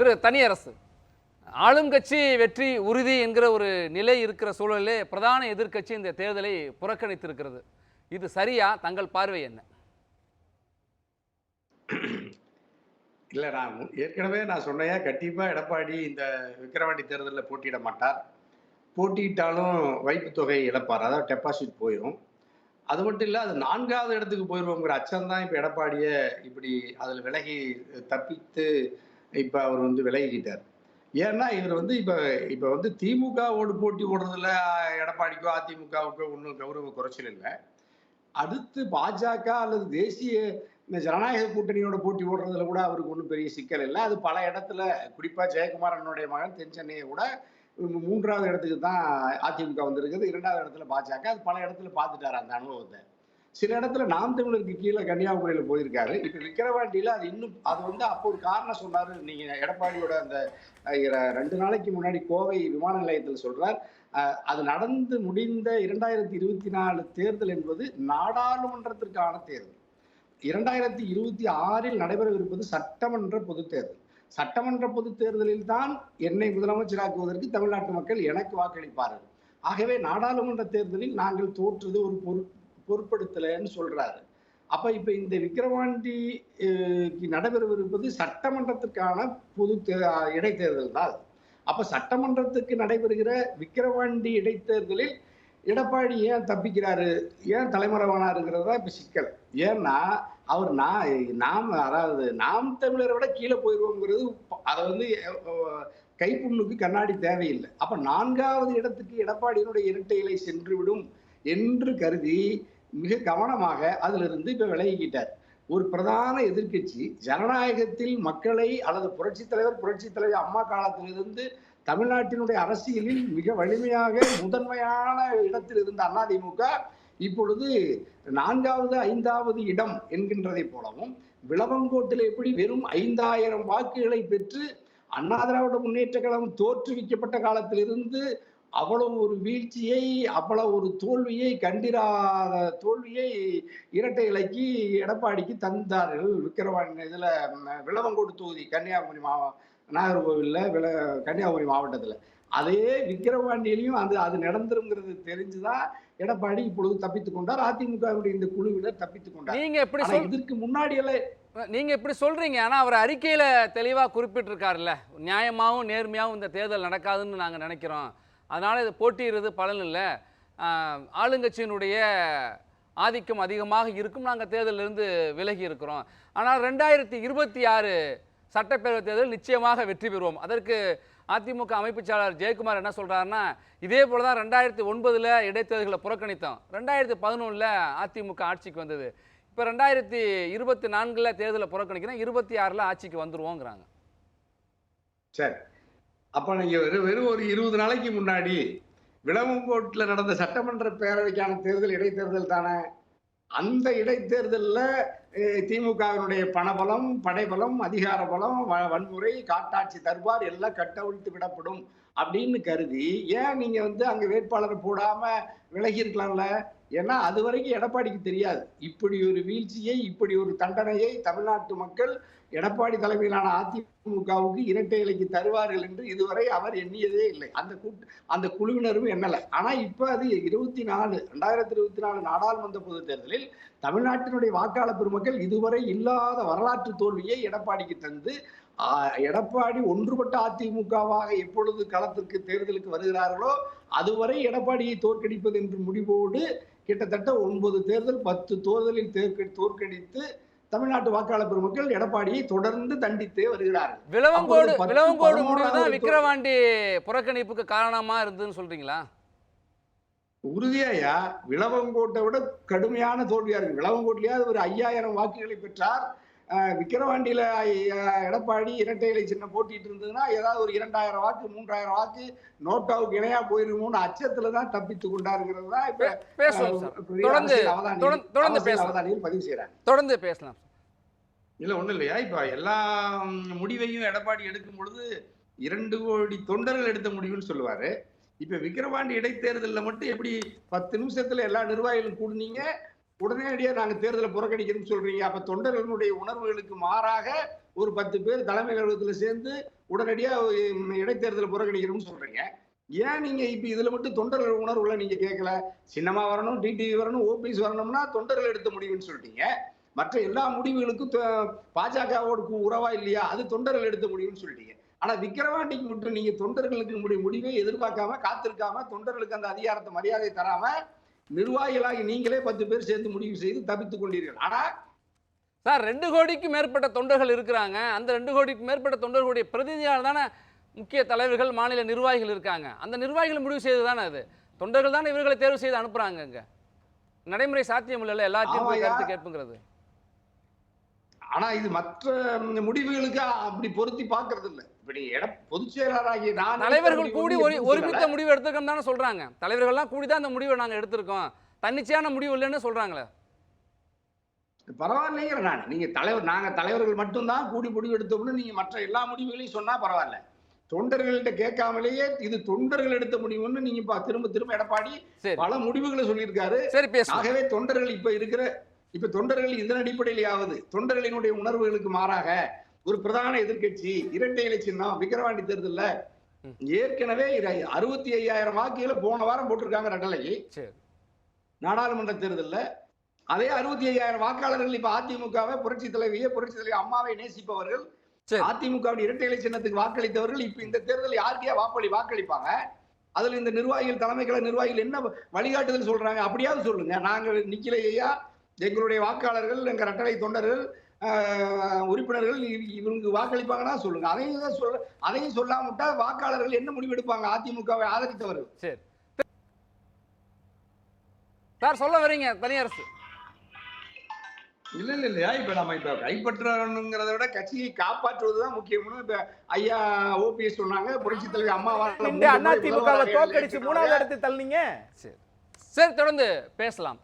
திரு தனியரசு ஆளும் கட்சி வெற்றி உறுதி என்கிற ஒரு நிலை இருக்கிற சூழலிலே பிரதான எதிர்க்கட்சி இந்த தேர்தலை புறக்கணித்திருக்கிறது. இது சரியா? தங்கள் பார்வை என்ன? இல்லை நான் ஏற்கனவே நான் சொன்னேன் கண்டிப்பாக எடப்பாடி இந்த விக்கிரவாண்டி தேர்தலில் போட்டியிட மாட்டார். போட்டியிட்டாலும் வைப்பு தொகை இழப்பார். அதாவது டெபாசிட் போயிடும் அது மட்டும் இல்லை அது நான்காவது இடத்துக்கு போயிடுவோங்கிற அச்சம் தான் எடப்பாடியை இப்படி அதில் விலகி தப்பித்து இப்போ அவர் வந்து விலகிக்கிட்டார். ஏன்னா இவர் வந்து இப்போ இப்போ வந்து திமுகவோடு போட்டி போடுறதுல எடப்பாடிக்கோ அதிமுகவுக்கோ ஒன்றும் கௌரவ குறைச்சல் இல்லை. அடுத்து பாஜக அல்லது தேசிய இந்த ஜனநாயக கூட்டணியோட போட்டி போடுறதுல கூட அவருக்கு ஒன்றும் பெரிய சிக்கல் இல்லை. அது பல இடத்துல குறிப்பாக ஜெயக்குமாரனுடைய மகன் தென் சென்னையை கூட மூன்றாவது இடத்துக்கு தான் அதிமுக வந்திருக்குது. இரண்டாவது இடத்துல பாஜக. அது பல இடத்துல பார்த்துட்டாரு அந்த அனுபவத்தை. சில இடத்துல நாம் தமிழருக்கு கீழே கன்னியாகுமரியில போயிருக்காரு. இப்ப விக்கிரவாண்டியில அது இன்னும் அது வந்து அப்போ ஒரு காரணம் சொன்னாரு. நீங்க எடப்பாடியோட அந்த ரெண்டு நாளைக்கு முன்னாடி கோவை விமான நிலையத்தில் சொல்றார். அஹ், அது நடந்து முடிந்த இரண்டாயிரத்தி இருபத்தி நாலு தேர்தல் என்பது நாடாளுமன்றத்திற்கான தேர்தல். இரண்டாயிரத்தி இருபத்தி ஆறில் நடைபெறவிருப்பது சட்டமன்ற பொதுத் தேர்தல். சட்டமன்ற பொதுத் தேர்தலில் தான் என்னை முதலமைச்சராக்குவதற்கு தமிழ்நாட்டு மக்கள் எனக்கு வாக்களிப்பார்கள். ஆகவே நாடாளுமன்ற தேர்தலில் நாங்கள் தோற்றது ஒரு பொரு பொருட்படுத்தலைன்னு சொல்றாரு. அப்ப இப்ப இந்த விக்கிரவாண்டி நடைபெறவிருப்பது சட்டமன்றத்திற்கான பொது தே- இடைத்தேர்தல் தான். அது. அப்ப சட்டமன்றத்துக்கு நடைபெறுகிற விக்கிரவாண்டி இடைத்தேர்தலில் எடப்பாடி ஏன் தப்பிக்கிறாரு? ஏன் தலைமறைவானாருங்கிறது தான் இப்ப சிக்கல். ஏன்னா அவர் நான் நாம் அதாவது நாம் தமிழரை விட கீழே போயிடுவோங்கிறது அதை வந்து கைப்புண்ணுக்கு கண்ணாடி தேவையில்லை. அப்ப நான்காவது இடத்துக்கு எடப்பாடியினுடைய இரட்டை இலை சென்று விடும் என்று கருதி மிக கவனமாக அதிலிருந்து இப்ப விலகிக்கிட்டார். ஒரு பிரதான எதிர்க்கட்சி ஜனநாயகத்தில் மக்களை அல்லது புரட்சித் தலைவர் புரட்சி தலைவர் அம்மா காலத்திலிருந்து தமிழ்நாட்டினுடைய அரசியலில் மிக வலிமையாக முதன்மையான இடத்தில் இருந்த அதிமுக இப்பொழுது நான்காவது ஐந்தாவது இடம் என்கின்றதை போலவும் விளவங்கோட்டில் எப்படி வெறும் ஐந்தாயிரம் வாக்குகளை பெற்று அண்ணா திராவிட முன்னேற்ற கழகம் தோற்றுவிக்கப்பட்ட காலத்திலிருந்து அவ்வளவு ஒரு வீழ்ச்சியை அவ்வளவு ஒரு தோல்வியை கண்டிராத தோல்வியை இரட்டை இலைக்கு எடப்பாடிக்கு தந்தார்கள் விக்கிரவாண்டி இதுல விளவங்கோடு தொகுதி கன்னியாகுமரி மாவ நாகர்கோவில்ல விள கன்னியாகுமரி மாவட்டத்துல. அதே விக்கிரவாண்டியிலையும் அது அது நடந்துருங்கிறது தெரிஞ்சுதான் எடப்பாடி இப்பொழுது தப்பித்துக் கொண்டார். அதிமுகவுடைய இந்த குழுவினர் தப்பித்துக் கொண்டார். நீங்க எப்படி இதற்கு முன்னாடி எல்லாம் நீங்க இப்படி சொல்றீங்க? ஆனா அவர் அறிக்கையில தெளிவா குறிப்பிட்டிருக்காருல்ல. நியாயமாவும் நேர்மையாவும் இந்த தேர்தல் நடக்காதுன்னு நாங்க நினைக்கிறோம். அதனால் இது போட்டியிடுறது பலன் இல்லை. ஆளுங்கட்சியினுடைய ஆதிக்கம் அதிகமாக இருக்கும். நாங்கள் தேர்தலிருந்து விலகி இருக்கிறோம். ஆனால் ரெண்டாயிரத்தி இருபத்தி ஆறு சட்டப்பேரவை தேர்தல் நிச்சயமாக வெற்றி பெறுவோம். அதற்கு அதிமுக அமைப்புச்சாளர் ஜெயக்குமார் என்ன சொல்கிறாருன்னா இதே போல தான் ரெண்டாயிரத்தி ஒன்பதில் இடைத்தேர்தல்களை புறக்கணித்தோம். ரெண்டாயிரத்தி பதினொன்றில் அதிமுக ஆட்சிக்கு வந்தது. இப்போ ரெண்டாயிரத்தி இருபத்தி நான்கில் தேர்தலை புறக்கணிக்கிறோம். இருபத்தி ஆறில் ஆட்சிக்கு வந்துடுவோங்கிறாங்க சரி. அப்போ நீங்கள் வெறும் வெறும் ஒரு இருபது நாளைக்கு முன்னாடி விளவங்கோட்டுல நடந்த சட்டமன்ற பேரவைக்கான தேர்தல் இடைத்தேர்தல் தானே? அந்த இடைத்தேர்தலில் திமுகவினுடைய பணபலம் படைபலம் அதிகார பலம் வ- வன்முறை காட்டாட்சி தர்பார் எல்லாம் கட்டவிழ்த்து விடப்படும் அப்படின்னு கருதி ஏன் நீங்கள் வந்து அங்கே வேட்பாளரை போடாமல் விலகி இருக்கலாம்ல? ஏன்னா அது வரைக்கும் எடப்பாடிக்கு தெரியாது. இப்படி ஒரு வீழ்ச்சியை இப்படி ஒரு தண்டனையை தமிழ்நாட்டு மக்கள் எடப்பாடி தலைமையிலான அதிமுகவுக்கு இரட்டை இலைக்கு தருவார்கள் என்று இதுவரை அவர் எண்ணியதே இல்லை. அந்த கூட்டு அந்த குழுவினரும் எண்ணலை. ஆனா இப்ப அது இருபத்தி நாலு ரெண்டாயிரத்தி இருபத்தி நாலு நாடாளுமன்ற பொதுத் தேர்தலில் தமிழ்நாட்டினுடைய வாக்காளர் பெருமக்கள் இதுவரை இல்லாத வரலாற்று தோல்வியை எடப்பாடிக்கு தந்து எடப்பாடி ஒன்றுபட்ட அதிமுகவாக எப்பொழுது களத்திற்கு தேர்தலுக்கு வருகிறார்களோ அதுவரை எடப்பாடியை தோற்கடிப்பது என்று முடிவோடு கிட்டத்தட்ட ஒன்பது தேர்தல் பத்து தேர்தலில் தோற்கடித்து தமிழ்நாட்டு வாக்காளர் பெருமக்கள் எடப்பாடியை தொடர்ந்து தண்டித்தே வருகிறார்கள். விளவங்கோடு விளவங்கோடு முடிவு பதினோராவது தான் தோ- விக்கிரவாண்டி புறக்கணிப்புக்கு காரணமா இருந்ததுன்னு சொல்றீங்களா? உறுதியாயா விளவங்கோட்டை விட கடுமையான தோல்வியா இருக்கு. விளவங்கோட்டிலேயாவது ஒரு ஐயாயிரம் வாக்குகளை பெற்றார். விக்கிரவாண்டியில எடப்பாடி இரட்டை இலை சின்னம் போட்டிட்டு இருந்ததுன்னா ஏதாவது ஒரு இரண்டாயிரம் வாக்கு மூன்றாயிரம் வாக்கு நோட்டாவுக்கு இணையா போயிருமோன்னு அச்சத்துல தான் தப்பித்து கொண்டாருங்கிறது தான் இப்ப தொடர்ந்து. அவதானிகள் பதிவு செய்யறாங்க தொடர்ந்து பேசலாம் இல்ல ஒண்ணும் இல்லையா? இப்ப எல்லா முடிவையும் எடப்பாடி எடுக்கும் பொழுது இரண்டு கோடி தொண்டர்கள் எடுத்த முடிவுன்னு சொல்லுவாரு. இப்ப விக்கிரவாண்டி இடைத்தேர்தல்ல மட்டும் எப்படி பத்து நிமிஷத்துல எல்லா நிர்வாகிகளும் கூடுனீங்க? உடனடியாக நாங்கள் தேர்தலை புறக்கணிக்கிறோம்னு சொல்றீங்க. அப்ப தொண்டர்களுடைய உணர்வுகளுக்கு மாறாக ஒரு பத்து பேர் தலைமை கழகத்தில் சேர்ந்து உடனடியாக இடைத்தேர்தலை புறக்கணிக்கணும்னு சொல்றீங்க. ஏன் நீங்க இப்ப இதுல மட்டும் தொண்டர்கள் உணர்வுல நீங்க கேட்கல சின்னமா வரணும் டிடிவி வரணும் ஓபிஎஸ் வரணும்னா தொண்டர்கள் எடுத்த முடிவுன்னு சொல்லிட்டீங்க. மற்ற எல்லா முடிவுகளுக்கும் தொ- பாஜகவோடு உறவா இல்லையா? அது தொண்டர்கள் எடுத்த முடிவுன்னு சொல்லிட்டீங்க. ஆனா விக்கிரவாண்டிக்கு மட்டும் நீங்க தொண்டர்களுக்கு முடிவை எதிர்பார்க்காம காத்திருக்காம தொண்டர்களுக்கு அந்த அதிகாரத்தை மரியாதை தராம நிர்வாகிகளாகி நீங்களே பத்து பேர் சேர்ந்து முடிவு செய்து தப்பித்துக் கொண்டீர்கள். ஆனா சார் ரெண்டு கோடிக்கு மேற்பட்ட தொண்டர்கள் இருக்கிறாங்க. அந்த ரெண்டு கோடிக்கு மேற்பட்ட தொண்டர்களுடைய பிரதிநிதியால் தானே முக்கிய தலைவர்கள் மாநில நிர்வாகிகள் இருக்காங்க. அந்த நிர்வாகிகள் முடிவு செய்து தானே அது? தொண்டர்கள் தானே இவர்களை தேர்வு செய்து அனுப்புறாங்க இங்க நடைமுறை சாத்தியம் இல்லைல்ல எல்லாத்தையும். கருத்து கேட்புங்கிறது. ஆனா இது மற்ற முடிவுகளுக்கு அப்படி பொருத்தி பார்க்கிறது இல்ல இப்ப நீங்க இட பொதுச் செயலாளராகிய நான் தலைவர்கள் கூடி ஒரு ஒருமித்த? முடிவு எடுத்திருக்கோம் தானே சொல்றாங்க. தலைவர்கள்லாம் கூடி தான் இந்த முடிவை நாங்க எடுத்திருக்கோம். தன்னிச்சையான முடிவு இல்லைன்னு சொல்றாங்களே. பரவாயில்லைங்கிற நான் நீங்க தலைவர் நாங்க தலைவர்கள் மட்டும்தான் கூடி முடிவு எடுத்தோம்னு நீங்க மற்ற எல்லா முடிவுகளையும் சொன்னா பரவாயில்ல. தொண்டர்கள்ட்ட கேட்காமலேயே இது தொண்டர்கள் எடுத்த முடிவுன்னு நீங்க திரும்ப திரும்ப எடப்பாடி பல முடிவுகளை சொல்லியிருக்காரு. ஆகவே தொண்டர்கள் இப்ப இருக்கிற இப்ப தொண்டர்கள் இதன் அடிப்படையிலாவது தொண்டர்களினுடைய உணர்வுகளுக்கு மாறாக ஒரு பிரதான எதிர்க்கட்சி இரட்டை இலை சின்னம் விக்கிரவாண்டி தேர்தல்ல. ஏற்கனவே அறுபத்தி ஐயாயிரம் வாக்குகளை போன வாரம் போட்டிருக்காங்க ரெட்டலைக்கு சரி. நாடாளுமன்ற தேர்தல்ல அதே அறுபத்தி ஐயாயிரம் வாக்காளர்கள் இப்ப அதிமுகவை புரட்சி தலைவியை புரட்சி தலைவி அம்மாவை நேசிப்பவர்கள் சரி. அதிமுகவின் இரட்டை இலை சின்னத்துக்கு வாக்களித்தவர்கள் இப்ப இந்த தேர்தல் யாருக்கே வாக்களி வாக்களிப்பாங்க? அதுல இந்த நிர்வாகிகள் தலைமை கழக நிர்வாகிகள் என்ன வழிகாட்டுதல் சொல்றாங்க? அப்படியாவது சொல்லுங்க. நாங்க நிக்கலையா எங்களுடைய வாக்காளர்கள் எங்க ரெட்டலை தொண்டர்கள் உறுப்பினர்கள் இவ- இவங்களுக்கு வாக்களிப்பாங்கன்னா சொல்லுங்க. அதையும் தான் சொல்ல அதையும் சொல்லாம விட்டா வாக்காளர்கள் என்ன முடிவெடுப்பாங்க? அதிமுகவை ஆதரித்தவர்கள். சரி. சார் சொல்ல வரீங்க தனியரசு. இல்ல இல்ல இல்லையா? இப்ப நம்ம இப்ப கைப்பற்றணுங்கிறத விட கட்சியை காப்பாற்றுவதுதான் முக்கியம்னு இப்ப ஐயா ஓபிஎஸ் சொன்னாங்க. புரட்சி தலைவி அம்மாவால இந்த அண்ணா திமுக தோற்கடிச்சு மூணாவது இடத்துக்கு தள்ளினீங்க? சரி. சரி தொடர்ந்து பேசலாம்.